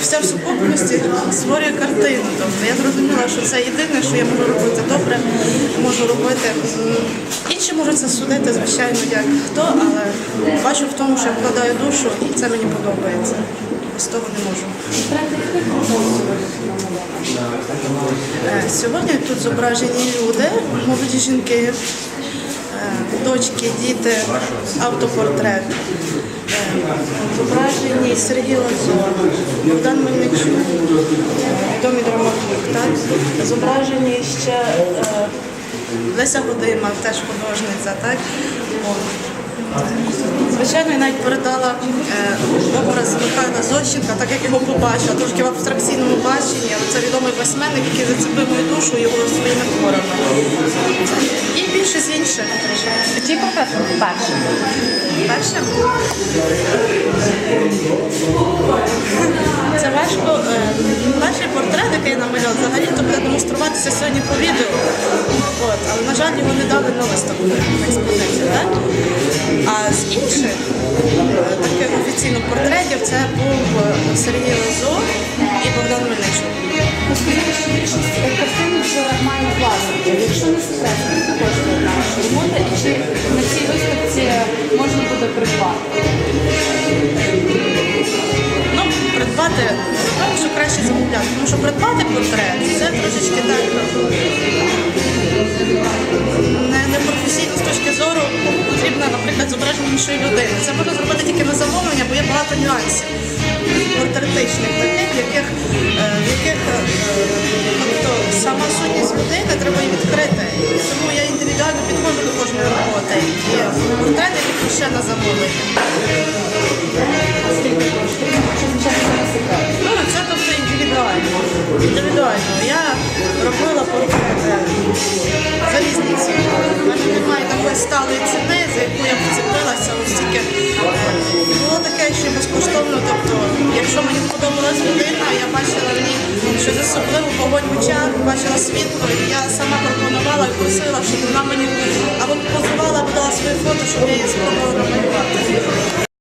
Все в сукупності створює картину. Тобто я зрозуміла, що це єдине, що я можу робити добре, можу робити. Інші можуть це судити, звичайно, як хто, але бачу в тому, що я вкладаю душу, і це мені подобається. Без того не можу. Е, Сьогодні тут зображені люди, молоді жінки, е, дочки, діти, автопортрет. Зображені Сергій Лазо, Богдан Мельничук, відомий драматург. Так? Зображені ще е, Леся Годима, теж художниця. Так? Звичайно, я навіть передала е, образ Михайла Зощенка, так як його побачила, трошки в абстракційному баченні, але це відомий письменник, який зацепив мою душу його своїми творами. І більше з інших. Чий першим? перший? Я намалював, взагалі то буде демонструватися сьогодні по відео. От, але, на жаль, його не дали на виставку на експозицію. Так? А з інших е, таких офіційних портретів це був е, Сергій Лозо і Богдан Мельничук. Що вже має власники. Якщо не секрет, скільки коштує наша робота і чи на цій виставці можна буде придбати? Ну, придбати, що краще замовляти, тому що придбати портрет це трошечки так не, професійно з точки зору потрібно, наприклад, зображення іншої людини. Це можна зробити тільки на замовлення, бо є багато нюансів портретичних таких, в яких, е, в яких е, тобто, сама сутність людини треба її відкрити. І тому я індивідуально підходжу до кожної роботи. Є портрети, лише на замовлення. Робила портрети за різні ціни. У мене немає такої сталої ціни, за яку я поцепилася, оскільки було таке, що безкоштовно. Тобто, якщо мені подобалась людина, я бачила в ній щось особливе, вогонь в очах, бачила світло, і я сама пропонувала і просила, щоб вона мені або позувала, або дала своє фото, щоб я її спробувала